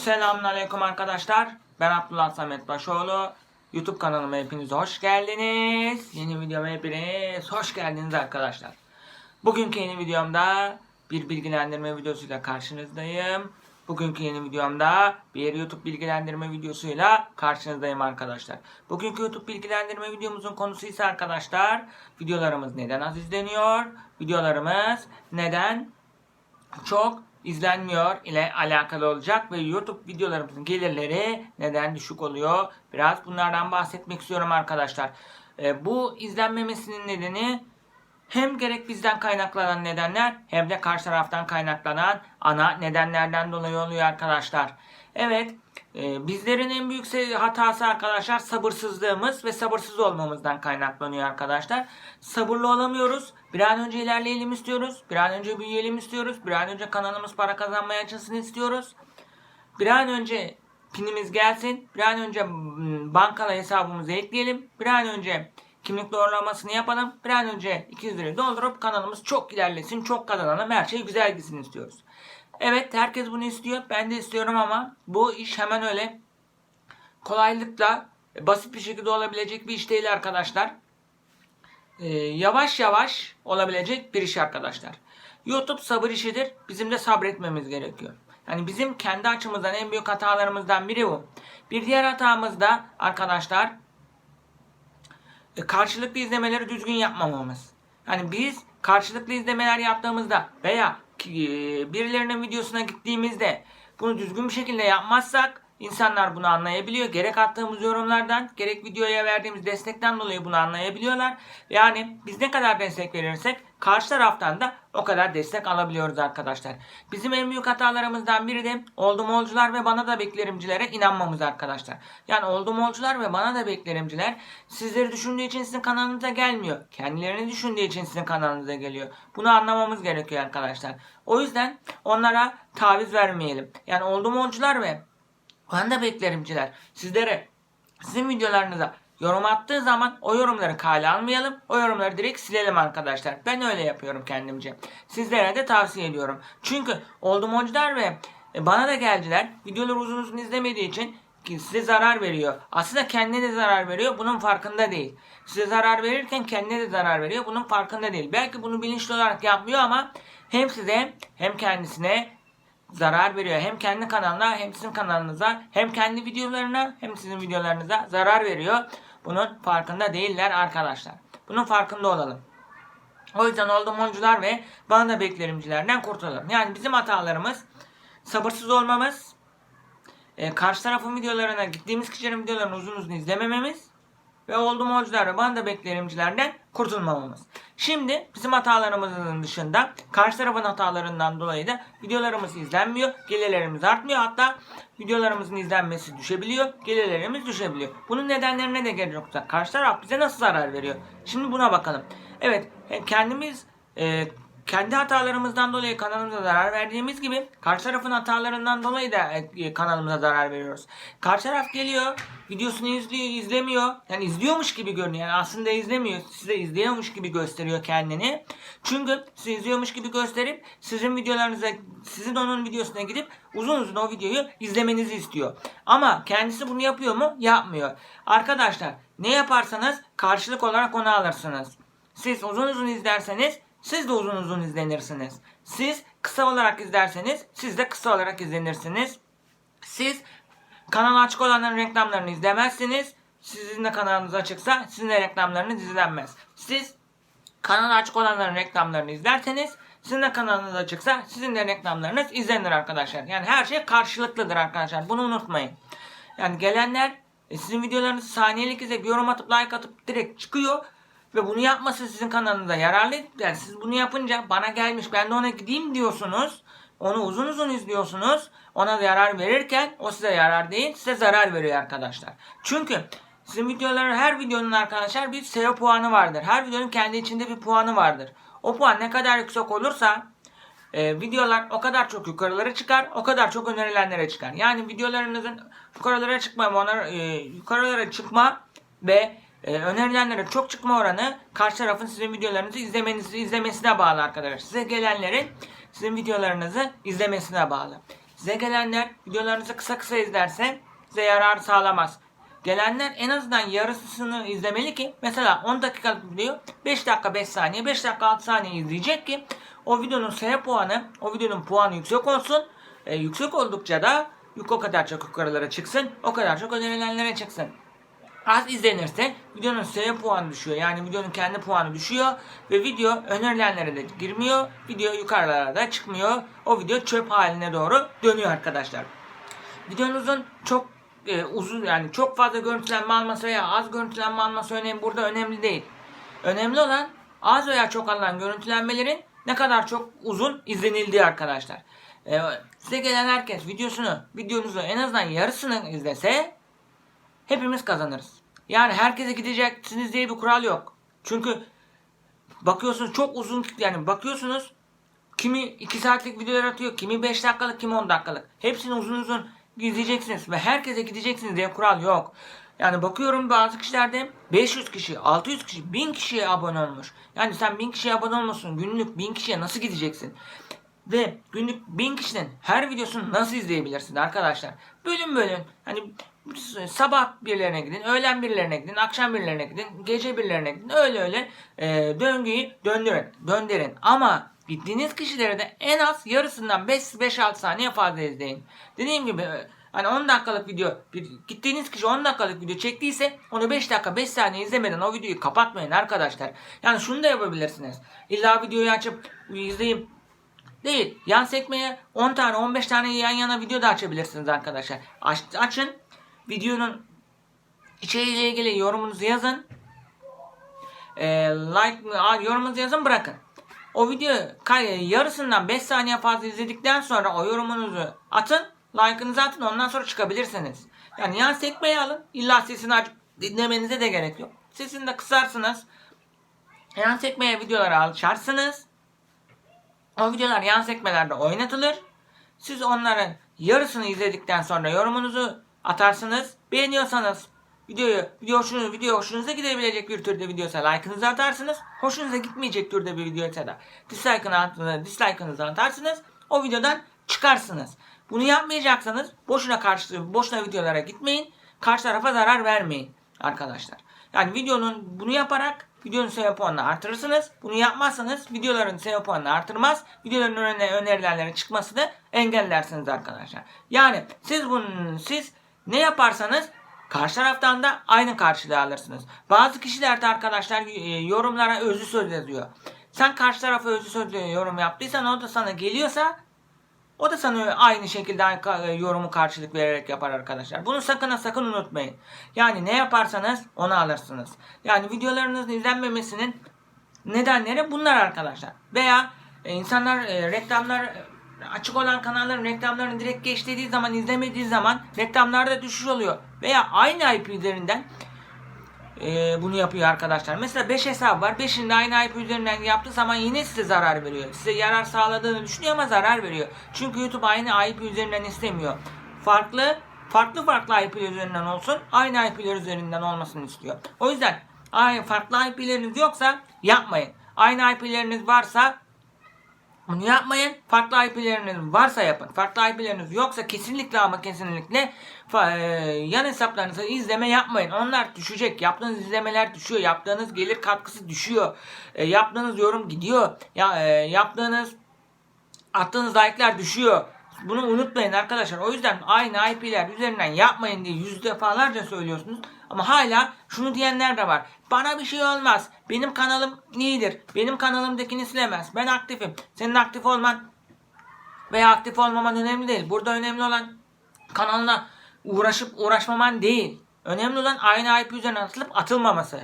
Selamünaleyküm arkadaşlar. Ben Abdullah Samet Başoğlu. YouTube kanalıma hepiniz hoş geldiniz. Yeni videoma hepiniz hoş geldiniz arkadaşlar. Bugünkü yeni videomda bir bilgilendirme videosuyla karşınızdayım. Bugünkü yeni videomda bir YouTube bilgilendirme videosuyla karşınızdayım arkadaşlar. Bugünkü YouTube bilgilendirme videomuzun konusu ise arkadaşlar videolarımız neden az izleniyor? Videolarımız neden çok izlenmiyor ile alakalı olacak ve YouTube videolarımızın gelirleri neden düşük oluyor? Biraz bunlardan bahsetmek istiyorum arkadaşlar. Ee, bu izlenmemesinin nedeni hem gerek bizden kaynaklanan nedenler hem de karşı taraftan kaynaklanan ana nedenlerden dolayı oluyor arkadaşlar. Evet, e, bizlerin en büyük hatası arkadaşlar sabırsızlığımız ve sabırsız olmamızdan kaynaklanıyor arkadaşlar. Sabırlı olamıyoruz. Bir an önce ilerleyelim istiyoruz. Bir an önce büyüyelim istiyoruz. Bir an önce kanalımız para kazanmaya açılsın istiyoruz. Bir an önce pinimiz gelsin. Bir an önce mm, bankala hesabımızı ekleyelim. Bir an önce kimlik doğrulamasını yapalım. Bir an önce 200 lirayı doldurup kanalımız çok ilerlesin, çok kazanalım, her şey güzel gitsin istiyoruz. Evet herkes bunu istiyor. Ben de istiyorum ama bu iş hemen öyle kolaylıkla basit bir şekilde olabilecek bir iş değil arkadaşlar. Ee, yavaş yavaş olabilecek bir iş arkadaşlar. YouTube sabır işidir. Bizim de sabretmemiz gerekiyor. Yani bizim kendi açımızdan en büyük hatalarımızdan biri bu. Bir diğer hatamız da arkadaşlar e, karşılıklı izlemeleri düzgün yapmamamız. Yani biz karşılıklı izlemeler yaptığımızda veya e, birilerinin videosuna gittiğimizde bunu düzgün bir şekilde yapmazsak insanlar bunu anlayabiliyor. Gerek attığımız yorumlardan gerek videoya verdiğimiz destekten dolayı bunu anlayabiliyorlar. Yani biz ne kadar destek verirsek karşı taraftan da o kadar destek alabiliyoruz arkadaşlar. Bizim en büyük hatalarımızdan biri de oldum olcular ve bana da beklerimcilere inanmamız arkadaşlar. Yani oldum olcular ve bana da beklerimciler sizleri düşündüğü için sizin kanalınıza gelmiyor. Kendilerini düşündüğü için sizin kanalınıza geliyor. Bunu anlamamız gerekiyor arkadaşlar. O yüzden onlara taviz vermeyelim. Yani oldum olcular ve bana da beklerimciler sizlere sizin videolarınıza yorum attığı zaman o yorumları kale almayalım. O yorumları direkt silelim arkadaşlar. Ben öyle yapıyorum kendimce. Sizlere de tavsiye ediyorum. Çünkü oldum oyuncular ve e, bana da geldiler. Videoları uzun uzun izlemediği için size zarar veriyor. Aslında kendine de zarar veriyor. Bunun farkında değil. Size zarar verirken kendine de zarar veriyor. Bunun farkında değil. Belki bunu bilinçli olarak yapmıyor ama hem size hem kendisine zarar veriyor. Hem kendi kanalına hem sizin kanalınıza hem kendi videolarına hem sizin videolarınıza zarar veriyor. Bunun farkında değiller arkadaşlar. Bunun farkında olalım. O yüzden oldum oyuncular ve bana da beklerimcilerden kurtulalım. Yani bizim hatalarımız sabırsız olmamız, e, karşı tarafın videolarına gittiğimiz kişilerin videolarını uzun uzun izlemememiz ve oldum oyuncular ve bana da beklerimcilerden kurtulmamamız. Şimdi bizim hatalarımızın dışında karşı tarafın hatalarından dolayı da videolarımız izlenmiyor, gelirlerimiz artmıyor. Hatta videolarımızın izlenmesi düşebiliyor, gelirlerimiz düşebiliyor. Bunun nedenlerine de gerek yoksa karşı taraf bize nasıl zarar veriyor? Şimdi buna bakalım. Evet, kendimiz e, kendi hatalarımızdan dolayı kanalımıza zarar verdiğimiz gibi karşı tarafın hatalarından dolayı da e, kanalımıza zarar veriyoruz. Karşı taraf geliyor, videosunu izliyor, izlemiyor. Yani izliyormuş gibi görünüyor. Yani aslında izlemiyor. Size izliyormuş gibi gösteriyor kendini. Çünkü size izliyormuş gibi gösterip sizin videolarınıza, sizin onun videosuna gidip uzun uzun o videoyu izlemenizi istiyor. Ama kendisi bunu yapıyor mu? Yapmıyor. Arkadaşlar ne yaparsanız karşılık olarak onu alırsınız. Siz uzun uzun izlerseniz siz de uzun uzun izlenirsiniz. Siz kısa olarak izlerseniz siz de kısa olarak izlenirsiniz. Siz kanal açık olanların reklamlarını izlemezsiniz. Sizin de kanalınız açıksa sizin de reklamlarınız izlenmez. Siz kanal açık olanların reklamlarını izlerseniz sizin de kanalınız açıksa sizin de reklamlarınız izlenir arkadaşlar. Yani her şey karşılıklıdır arkadaşlar. Bunu unutmayın. Yani gelenler e, sizin videolarınızı saniyelik izleyip yorum atıp like atıp direkt çıkıyor. Ve bunu yapması sizin kanalınıza yararlı. Yani siz bunu yapınca bana gelmiş ben de ona gideyim diyorsunuz. Onu uzun uzun izliyorsunuz. Ona zarar verirken o size yarar değil size zarar veriyor arkadaşlar. Çünkü sizin videoların her videonun arkadaşlar bir SEO puanı vardır. Her videonun kendi içinde bir puanı vardır. O puan ne kadar yüksek olursa e, videolar o kadar çok yukarılara çıkar, o kadar çok önerilenlere çıkar. Yani videolarınızın yukarılara çıkma, ona, e, yukarılara çıkma ve e, önerilenlere çok çıkma oranı karşı tarafın sizin videolarınızı izlemenizi izlemesine bağlı arkadaşlar. Size gelenlerin sizin videolarınızı izlemesine bağlı. Size gelenler videolarınızı kısa kısa izlerse size yarar sağlamaz. Gelenler en azından yarısını izlemeli ki mesela 10 dakikalık video 5 dakika 5 saniye 5 dakika 6 saniye izleyecek ki o videonun SEO puanı o videonun puanı yüksek olsun. E, yüksek oldukça da o kadar çok yukarılara çıksın o kadar çok önerilenlere çıksın. Az izlenirse videonun SEO puanı düşüyor. Yani videonun kendi puanı düşüyor ve video önerilenlere de girmiyor. Video yukarılara da çıkmıyor. O video çöp haline doğru dönüyor arkadaşlar. Videonuzun çok e, uzun yani çok fazla görüntülenme alması veya az görüntülenme alması önemli burada önemli değil. Önemli olan az veya çok alınan görüntülenmelerin ne kadar çok uzun izlenildiği arkadaşlar. E, size gelen herkes videosunu, videonuzu en azından yarısını izlese hepimiz kazanırız. Yani herkese gideceksiniz diye bir kural yok. Çünkü bakıyorsunuz çok uzun yani bakıyorsunuz kimi 2 saatlik videolar atıyor, kimi 5 dakikalık, kimi 10 dakikalık. Hepsini uzun uzun izleyeceksiniz ve herkese gideceksiniz diye kural yok. Yani bakıyorum bazı kişilerde 500 kişi, 600 kişi, 1000 kişiye abone olmuş. Yani sen 1000 kişiye abone olmuşsun. Günlük 1000 kişiye nasıl gideceksin? Ve günlük 1000 kişinin her videosunu nasıl izleyebilirsin arkadaşlar? Bölüm bölüm. Hani sabah birilerine gidin, öğlen birilerine gidin, akşam birilerine gidin, gece birilerine gidin. Öyle öyle e, döngüyü döndürün, döndürün. Ama gittiğiniz kişilere de en az yarısından 5-6 saniye fazla izleyin. Dediğim gibi e, hani 10 dakikalık video, bir, gittiğiniz kişi 10 dakikalık video çektiyse onu 5 dakika 5 saniye izlemeden o videoyu kapatmayın arkadaşlar. Yani şunu da yapabilirsiniz. İlla videoyu açıp izleyip Değil. Yan sekmeye 10 tane 15 tane yan yana video da açabilirsiniz arkadaşlar. Aç, açın. Videonun içeriğiyle ilgili yorumunuzu yazın. Ee, like yorumunuzu yazın bırakın. O video yarısından 5 saniye fazla izledikten sonra o yorumunuzu atın. Like'ınızı atın ondan sonra çıkabilirsiniz. Yani yan sekmeyi alın. İlla sesini açıp dinlemenize de gerek yok. Sesini de kısarsınız. Yan sekmeye videoları açarsınız. O videolar yan sekmelerde oynatılır. Siz onların yarısını izledikten sonra yorumunuzu atarsınız. Beğeniyorsanız videoyu, video hoşunuza, video hoşunuza gidebilecek bir türde videoysa like'ınızı atarsınız. Hoşunuza gitmeyecek türde bir videoysa da dislike'ını dislike'ınızı atarsınız. O videodan çıkarsınız. Bunu yapmayacaksanız boşuna karşı boşuna videolara gitmeyin. Karşı tarafa zarar vermeyin arkadaşlar. Yani videonun bunu yaparak videonun SEO puanını artırırsınız. Bunu yapmazsanız videoların SEO puanını artırmaz. Videoların önüne önerilerine çıkması da engellersiniz arkadaşlar. Yani siz bunun siz ne yaparsanız karşı taraftan da aynı karşılığı alırsınız. Bazı kişiler de arkadaşlar e, yorumlara özlü söz yazıyor. Sen karşı tarafa özlü sözle yorum yaptıysan o da sana geliyorsa o da sana aynı şekilde e, yorumu karşılık vererek yapar arkadaşlar. Bunu sakın sakın unutmayın. Yani ne yaparsanız onu alırsınız. Yani videolarınızın izlenmemesinin nedenleri bunlar arkadaşlar. Veya e, insanlar e, reklamlar e, açık olan kanalların reklamlarını direkt geçtiği zaman izlemediği zaman reklamlarda düşüş oluyor. Veya aynı IP üzerinden e, bunu yapıyor arkadaşlar. Mesela 5 hesap var. 5'inde aynı IP üzerinden yaptığı zaman yine size zarar veriyor. Size yarar sağladığını düşünüyor ama zarar veriyor. Çünkü YouTube aynı IP üzerinden istemiyor. Farklı farklı farklı IP üzerinden olsun. Aynı IP'ler üzerinden olmasını istiyor. O yüzden aynı farklı IP'leriniz yoksa yapmayın. Aynı IP'leriniz varsa bunu yapmayın. Farklı IP'leriniz varsa yapın. Farklı IP'leriniz yoksa kesinlikle ama kesinlikle e, yan hesaplarınızı izleme yapmayın. Onlar düşecek. Yaptığınız izlemeler düşüyor. Yaptığınız gelir katkısı düşüyor. E, yaptığınız yorum gidiyor. E, yaptığınız attığınız like'lar düşüyor. Bunu unutmayın arkadaşlar. O yüzden aynı IP'ler üzerinden yapmayın diye yüz defalarca söylüyorsunuz. Ama hala şunu diyenler de var. Bana bir şey olmaz. Benim kanalım iyidir. Benim kanalımdakini silemez. Ben aktifim. Senin aktif olman veya aktif olmaman önemli değil. Burada önemli olan kanalına uğraşıp uğraşmaman değil. Önemli olan aynı IP üzerinden atılıp atılmaması.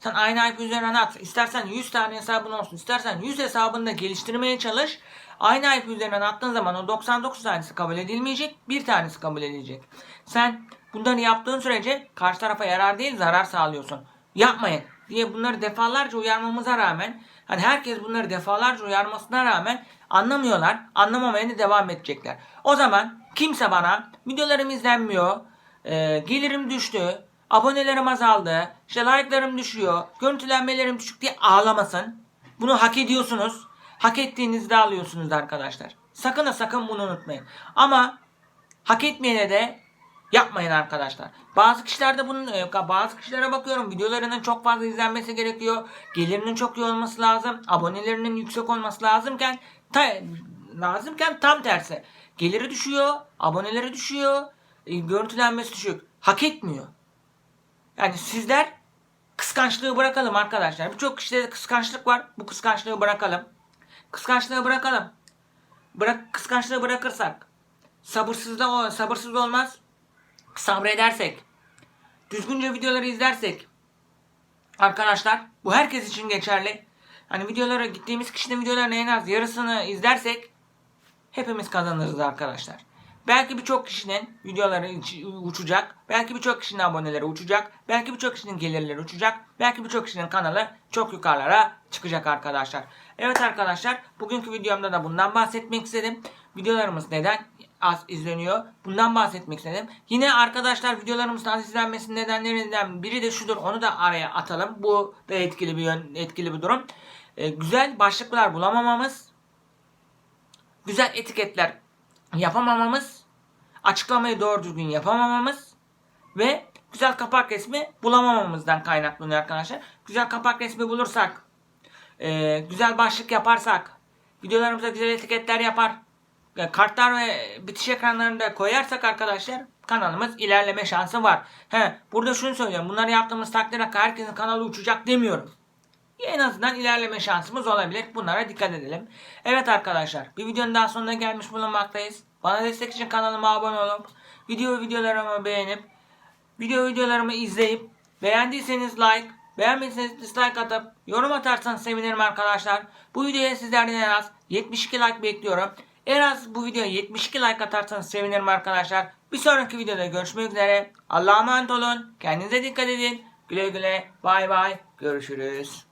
Sen aynı IP üzerinden at. İstersen 100 tane hesabın olsun. İstersen 100 hesabını da geliştirmeye çalış. Aynı IP üzerinden attığın zaman o 99 tanesi kabul edilmeyecek. Bir tanesi kabul edilecek. Sen bunları yaptığın sürece karşı tarafa yarar değil zarar sağlıyorsun. Yapmayın diye bunları defalarca uyarmamıza rağmen hani herkes bunları defalarca uyarmasına rağmen anlamıyorlar. Anlamamaya da devam edecekler. O zaman kimse bana videolarım izlenmiyor. E, gelirim düştü. Abonelerim azaldı. işte like'larım düşüyor. Görüntülenmelerim düşük diye ağlamasın. Bunu hak ediyorsunuz. Hak ettiğinizde alıyorsunuz arkadaşlar. Sakın ha sakın bunu unutmayın. Ama hak etmeyene de yapmayın arkadaşlar. Bazı kişilerde bunun e, bazı kişilere bakıyorum videolarının çok fazla izlenmesi gerekiyor. Gelirinin çok iyi olması lazım. Abonelerinin yüksek olması lazımken ta, lazımken tam tersi. Geliri düşüyor, aboneleri düşüyor, e, görüntülenmesi düşük. Hak etmiyor. Yani sizler kıskançlığı bırakalım arkadaşlar. Birçok kişide de kıskançlık var. Bu kıskançlığı bırakalım. Kıskançlığı bırakalım. Bırak kıskançlığı bırakırsak sabırsız da sabırsız olmaz. Sabredersek, düzgünce videoları izlersek arkadaşlar bu herkes için geçerli. Hani videolara gittiğimiz kişinin videolarının en az yarısını izlersek hepimiz kazanırız arkadaşlar. Belki birçok kişinin videoları uçacak. Belki birçok kişinin aboneleri uçacak. Belki birçok kişinin gelirleri uçacak. Belki birçok kişinin kanalı çok yukarılara çıkacak arkadaşlar. Evet arkadaşlar bugünkü videomda da bundan bahsetmek istedim. Videolarımız neden az izleniyor? Bundan bahsetmek istedim. Yine arkadaşlar videolarımızın az izlenmesinin nedenlerinden biri de şudur. Onu da araya atalım. Bu da etkili bir yön, etkili bir durum. Ee, güzel başlıklar bulamamamız güzel etiketler yapamamamız, açıklamayı doğru düzgün yapamamamız ve güzel kapak resmi bulamamamızdan kaynaklanıyor arkadaşlar. Güzel kapak resmi bulursak, e, güzel başlık yaparsak, videolarımıza güzel etiketler yapar, e, kartlar ve bitiş ekranlarında koyarsak arkadaşlar kanalımız ilerleme şansı var. He, burada şunu söylüyorum. Bunları yaptığımız takdirde herkesin kanalı uçacak demiyorum en azından ilerleme şansımız olabilir. Bunlara dikkat edelim. Evet arkadaşlar bir videonun daha sonuna gelmiş bulunmaktayız. Bana destek için kanalıma abone olup video videolarımı beğenip video videolarımı izleyip beğendiyseniz like beğenmediyseniz dislike atıp yorum atarsanız sevinirim arkadaşlar. Bu videoya sizlerden en az 72 like bekliyorum. En az bu videoya 72 like atarsanız sevinirim arkadaşlar. Bir sonraki videoda görüşmek üzere. Allah'a emanet olun. Kendinize dikkat edin. Güle güle. Bay bay. Görüşürüz.